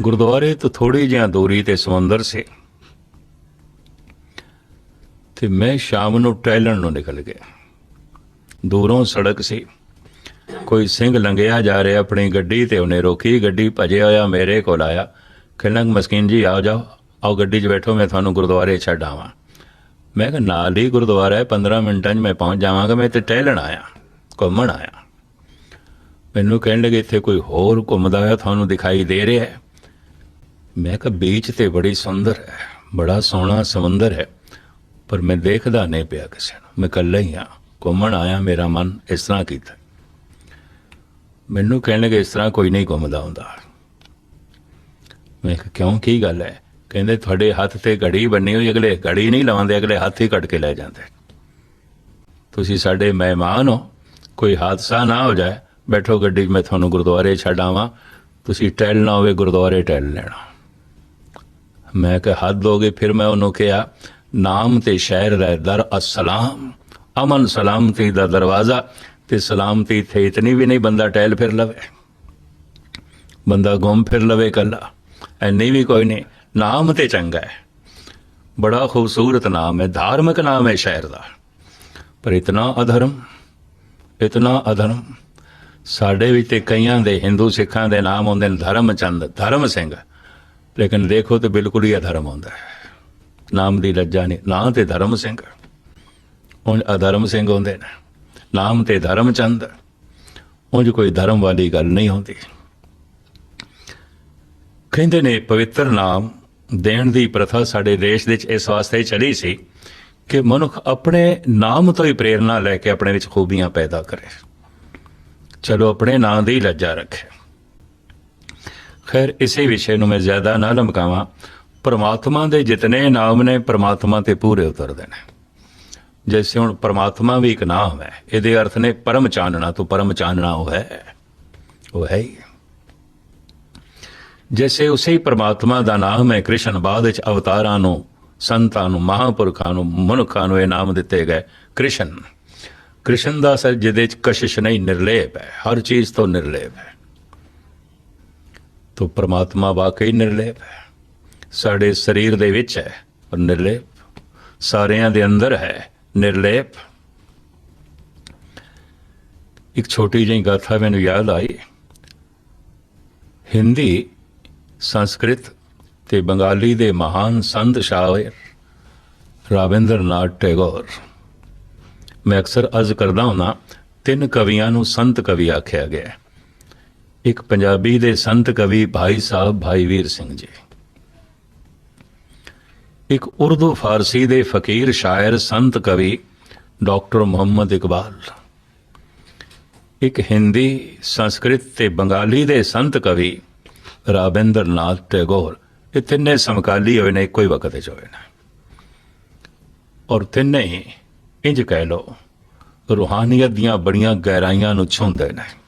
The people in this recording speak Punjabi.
ਗੁਰਦੁਆਰੇ ਤੋਂ ਥੋੜੀ ਜਿਹੀ ਦੂਰੀ ਤੇ ਸਮੁੰਦਰ ਸੀ। ਤੇ ਮੈਂ ਸ਼ਾਮ ਨੂੰ ਟਹਿਲਣ ਨੂੰ ਨਿਕਲ ਗਿਆ। ਦੂਰੋਂ ਸੜਕ ਸੀ। ਕੋਈ ਸਿੰਘ ਲੰਘਿਆ ਜਾ ਰਿਹਾ ਆਪਣੀ ਗੱਡੀ ਤੇ ਉਹਨੇ ਰੋਕੀ। ਗੱਡੀ ਭਜਿਆ ਹੋਇਆ ਮੇਰੇ ਕੋਲ ਆਇਆ। ਕਹਿੰਦਾ, ਮਸਕੀਨ ਜੀ ਆ ਜਾਓ। ਆਓ ਗੱਡੀ 'ਚ ਬੈਠੋ, ਮੈਂ ਤੁਹਾਨੂੰ ਗੁਰਦੁਆਰੇ ਛੱਡ ਆਵਾਂ। ਮੈਂ ਕਿਹਾ, ਨਾਲ ਹੀ ਗੁਰਦੁਆਰਾ ਹੈ 15 ਮਿੰਟਾਂ 'ਚ ਮੈਂ ਪਹੁੰਚ ਜਾਵਾਂਗਾ। ਮੈਂ ਤੇ ਟਹਿਲਣ ਆਇਆ, ਘੁੰਮਣ ਆਇਆ। ਮੈਨੂੰ ਕਹਿਣ ਲੱਗੇ, ਇੱਥੇ ਕੋਈ ਹੋਰ ਘੁੰਮਦਾ ਹੋਇਆ ਤੁਹਾਨੂੰ ਦਿਖਾਈ ਦੇ ਰਿਹਾ ਹੈ? ਮੈਂ ਕਿਹਾ ਬੀਚ ਤੇ ਬੜੀ ਸੁੰਦਰ ਹੈ, ਬੜਾ ਸੋਹਣਾ ਸਮੁੰਦਰ ਹੈ, ਪਰ ਮੈਂ ਦੇਖਦਾ ਨਹੀਂ ਪਿਆ ਕਿਸੇ ਨੂੰ। ਮੈਂ ਇਕੱਲਾ ਹੀ ਆ ਘੁੰਮਣ ਆਇਆ ਮੇਰਾ ਮਨ ਇਸ ਤਰ੍ਹਾਂ ਕੀਤਾ। ਮੈਨੂੰ ਕਹਿਣ ਲੱਗੇ ਇਸ ਤਰ੍ਹਾਂ ਕੋਈ ਨਹੀਂ ਘੁੰਮਦਾ ਹੁੰਦਾ। ਮੈਂ ਕਿਹਾ, ਕਿਉਂ? ਕੀ ਗੱਲ ਹੈ? ਕਹਿੰਦੇ, ਤੁਹਾਡੇ ਹੱਥ ਤੇ ਘੜੀ ਬੰਨੀ ਹੋਈ, ਅਗਲੇ ਘੜੀ ਨਹੀਂ ਲਾਉਂਦੇ ਅਗਲੇ ਹੱਥ ਹੀ ਕੱਟ ਕੇ ਲੈ ਜਾਂਦੇ। ਤੁਸੀਂ ਸਾਡੇ ਮਹਿਮਾਨ ਹੋ, ਕੋਈ ਹਾਦਸਾ ਨਾ ਹੋ ਜਾਏ। ਬੈਠੋ ਗੱਡੀ 'ਚ, ਮੈਂ ਤੁਹਾਨੂੰ ਗੁਰਦੁਆਰੇ ਛੱਡ ਆਵਾਂ। ਤੁਸੀਂ ਟਹਿਲ ਨਾ ਹੋਵੇ, ਗੁਰਦੁਆਰੇ ਟਹਿਲ ਲੈਣਾ। ਮੈਂ ਕਿਹਾ, ਹੱਦ ਹੋ ਗਈ। ਫਿਰ ਮੈਂ ਉਹਨੂੰ ਕਿਹਾ, ਨਾਮ ਤੇ ਸ਼ਹਿਰ ਰਹਿ, ਦਰ ਅਸਲਾਮ ਅਮਨ ਸਲਾਮਤੀ ਦਾ ਦਰਵਾਜ਼ਾ ਤੇ ਸਲਾਮਤੀ ਇੱਥੇ ਇਤਨੀ ਵੀ ਨਹੀਂ ਬੰਦਾ ਟਹਿਲ ਫਿਰ ਲਵੇ। ਬੰਦਾ ਘੁੰਮ ਫਿਰ ਲਵੇ ਕੱਲਾ। ਐਨੀ ਵੀ ਕੋਈ ਨਹੀਂ। ਨਾਮ ਤੇ ਚੰਗਾ ਹੈ। ਬੜਾ ਖੂਬਸੂਰਤ ਨਾਮ ਹੈ। ਧਾਰਮਿਕ ਨਾਮ ਹੈ ਸ਼ਹਿਰ ਦਾ। ਪਰ ਇਤਨਾ ਅਧਰਮ ਇਤਨਾ ਅਧਰਮ। ਸਾਡੇ ਵਿੱਚ ਤੇ ਕਈਆਂ ਦੇ, ਹਿੰਦੂ ਸਿੱਖਾਂ ਦੇ ਨਾਮ ਹੁੰਦੇ ਨੇ ਧਰਮ ਚੰਦ, ਧਰਮ ਸਿੰਘ। ਲੇਕਿਨ ਦੇਖੋ ਤੇ ਬਿਲਕੁਲ ਹੀ ਅਧਰਮ ਹੁੰਦਾ ਹੈ। ਨਾਮ ਦੀ ਲੱਜਾ ਨਹੀਂ, ਨਾਂ ਤੇ ਧਰਮ ਸਿੰਘ। ਉਂਝ ਅਧਰਮ ਸਿੰਘ ਹੁੰਦੇ ਨੇ। ਨਾਮ ਤੇ ਧਰਮ ਚੰਦ। ਉਂਝ ਕੋਈ ਧਰਮ ਵਾਲੀ ਗੱਲ ਨਹੀਂ ਹੁੰਦੀ। ਕਹਿੰਦੇ ਨੇ ਪਵਿੱਤਰ ਨਾਮ ਦੇਣ ਦੀ ਪ੍ਰਥਾ ਸਾਡੇ ਦੇਸ਼ ਵਿੱਚ ਇਸ ਵਾਸਤੇ ਚਲੀ ਸੀ ਕਿ ਮਨੁੱਖ ਆਪਣੇ ਨਾਮ ਤੋਂ ਹੀ ਪ੍ਰੇਰਣਾ ਲੈ ਕੇ ਆਪਣੇ ਵਿੱਚ ਖੂਬੀਆਂ ਪੈਦਾ ਕਰੇ। ਚਲੋ ਆਪਣੇ ਨਾਂ ਦੀ ਲੱਜਾ ਰੱਖੇ। ਖੈਰ, ਇਸੇ ਵਿਸ਼ੇ ਨੂੰ ਮੈਂ ਜ਼ਿਆਦਾ ਨਾ ਲਮਕਾਵਾਂ। ਪਰਮਾਤਮਾ ਦੇ ਜਿਤਨੇ ਨਾਮ ਨੇ, ਪਰਮਾਤਮਾ ਤੇ ਪੂਰੇ ਉਤਰਦੇ ਨੇ ਜੈਸੇ ਹੁਣ ਪਰਮਾਤਮਾ ਵੀ ਇੱਕ ਨਾਮ ਹੈ, ਇਹਦੇ ਅਰਥ ਨੇ ਪਰਮ ਚਾਨਣਾ ਤੋਂ ਪਰਮ ਚਾਨਣਾ ਉਹ ਹੈ। ਉਹ ਹੈ ਹੀ ਜੈਸੇ ਉਸੇ ਹੀ ਪਰਮਾਤਮਾ ਦਾ ਨਾਮ ਹੈ, ਕ੍ਰਿਸ਼ਨ ਬਾਅਦ ਵਿੱਚ ਅਵਤਾਰਾਂ ਨੂੰ, ਸੰਤਾਂ ਨੂੰ, ਮਹਾਪੁਰਖਾਂ ਨੂੰ, ਮਨੁੱਖਾਂ ਨੂੰ ਇਹ ਨਾਮ ਦਿੱਤੇ ਗਏ ਕ੍ਰਿਸ਼ਨ। ਕ੍ਰਿਸ਼ਨ ਦਾ ਅਸਲ ਜਿਹਦੇ ਚ ਕਸ਼ਿਸ਼ ਨਹੀਂ, ਨਿਰਲੇਪ ਹੈ। ਹਰ ਚੀਜ਼ ਤੋਂ ਨਿਰਲੇਪ ਹੈ। ਤੋ ਪ੍ਰਮਾਤਮਾ ਵਾਕਈ ਨਿਰਲੇਪ ਹੈ। ਸਾਡੇ ਸਰੀਰ ਦੇ ਵਿੱਚ ਹੈ ਪਰ ਨਿਰਲੇਪ। ਸਾਰਿਆਂ ਦੇ ਅੰਦਰ ਹੈ ਨਿਰਲੇਪ। ਇੱਕ ਛੋਟੀ ਜਿਹੀ ਗਾਥਾ ਮੈਨੂੰ ਯਾਦ ਆਈ। ਹਿੰਦੀ, ਸੰਸਕ੍ਰਿਤ ਤੇ ਬੰਗਾਲੀ ਦੇ ਮਹਾਨ ਸੰਤ ਸ਼ਾਇਰ ਰਾਵਿੰਦਰਨਾਥ ਟੈਗੋਰ। ਮੈਂ ਅਕਸਰ ਅਰਜ਼ ਕਰਦਾ ਹਾਂ ਤਿੰਨ ਕਵੀਆਂ ਨੂੰ ਸੰਤ ਕਵੀ ਆਖਿਆ ਗਿਆ ਹੈ। ਇੱਕ ਪੰਜਾਬੀ ਦੇ ਸੰਤ ਕਵੀ ਭਾਈ ਸਾਹਿਬ ਭਾਈ ਵੀਰ ਸਿੰਘ ਜੀ। ਇੱਕ ਉਰਦੂ ਫਾਰਸੀ ਦੇ ਫਕੀਰ ਸ਼ਾਇਰ ਸੰਤ ਕਵੀ ਡਾਕਟਰ ਮੁਹੰਮਦ ਇਕਬਾਲ। ਇੱਕ ਹਿੰਦੀ, ਸੰਸਕ੍ਰਿਤ ਤੇ ਬੰਗਾਲੀ ਦੇ ਸੰਤ ਕਵੀ ਰਾਬਿੰਦਰਨਾਥ ਟੈਗੋਰ। ਇਹ ਤਿੰਨੇ ਸਮਕਾਲੀ ਹੋਏ ਨੇ, ਇੱਕੋ ਹੀ ਵਕਤ ਵਿੱਚ ਹੋਏ ਨੇ। ਔਰ ਤਿੰਨੇ ਹੀ, ਇੰਜ ਕਹਿ ਲੋ ਰੂਹਾਨੀਅਤ ਦੀਆਂ ਬੜੀਆਂ ਗਹਿਰਾਈਆਂ ਨੂੰ ਛੂੰਹਦੇ ਨੇ।